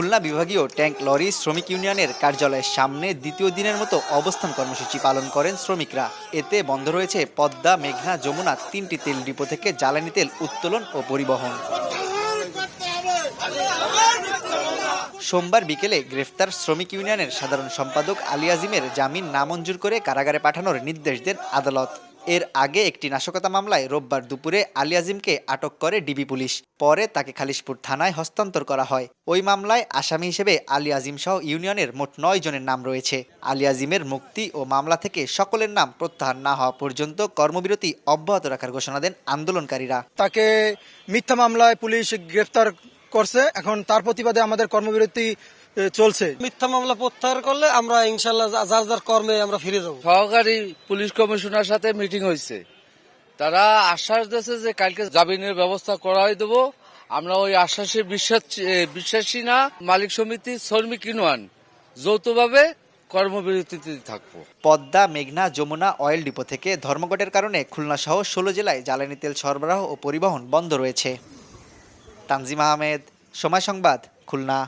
খুলনা বিভাগীয় tank lorry শ্রমিক ইউনিয়নের কার্যালয়ের সামনে দ্বিতীয় দিনের মতো অবস্থান কর্মসূচি পালন করেন শ্রমিকরা। এতে বন্ধ রয়েছে পদ্মা, মেঘনা, যমুনা তিনটি তেল ডিপো থেকে জ্বালানি তেল উত্তোলন ও পরিবহন। সোমবার বিকেলে গ্রেফতার শ্রমিক ইউনিয়নের সাধারণ সম্পাদক আলী আজিমের জামিন নামঞ্জুর করে কারাগারে পাঠানোর নির্দেশ দেন আদালত। এর আগে একটি নাশকতা মামলায় রোববার দুপুরে আলী আজিমকে আটক করে ডিবি পুলিশ। পরে তাকে খালিশপুর থানায় হস্তান্তর করা হয়। ওই মামলায় আসামি হিসেবে আলী আজিম সহ ইউনিয়নের মোট নয় জনের নাম রয়েছে। আলী আজিমের মুক্তি ও মামলা থেকে সকলের নাম প্রত্যাহার না হওয়া পর্যন্ত কর্মবিরতি অব্যাহত রাখার ঘোষণা দেন আন্দোলনকারীরা। তাকে মিথ্যা মামলায় পুলিশ গ্রেফতার করছে। এখন তার প্রতিবাদে আমাদের কর্মবিরতি চলছে। মিথ্যা মামলা প্রত্যাহার করলে আমরা ইনশাল্লাহ যার যার কর্মে আমরা ফিরে যাব। সহকারী পুলিশ কমিশনার সাথে মিটিং হয়েছে তারা আশ্বাস দিয়েছে যে কালকে জামিনের ব্যবস্থা করাই দেবো। আমরা ওই আশ্বাসে বিশ্বাস বিশ্বাসী না মালিক সমিতি শ্রমিক ইউনিয়ন যৌথভাবে কর্মবিরতিতে থাকব। পদ্মা মেঘনা যমুনা অয়েল ডিপো থেকে ধর্মঘটের কারণে খুলনা সহ ষোলো জেলায় জ্বালানি তেল সরবরাহ ও পরিবহন বন্ধ রয়েছে। তানজিম আহমেদ সময় সংবাদ খুলনা।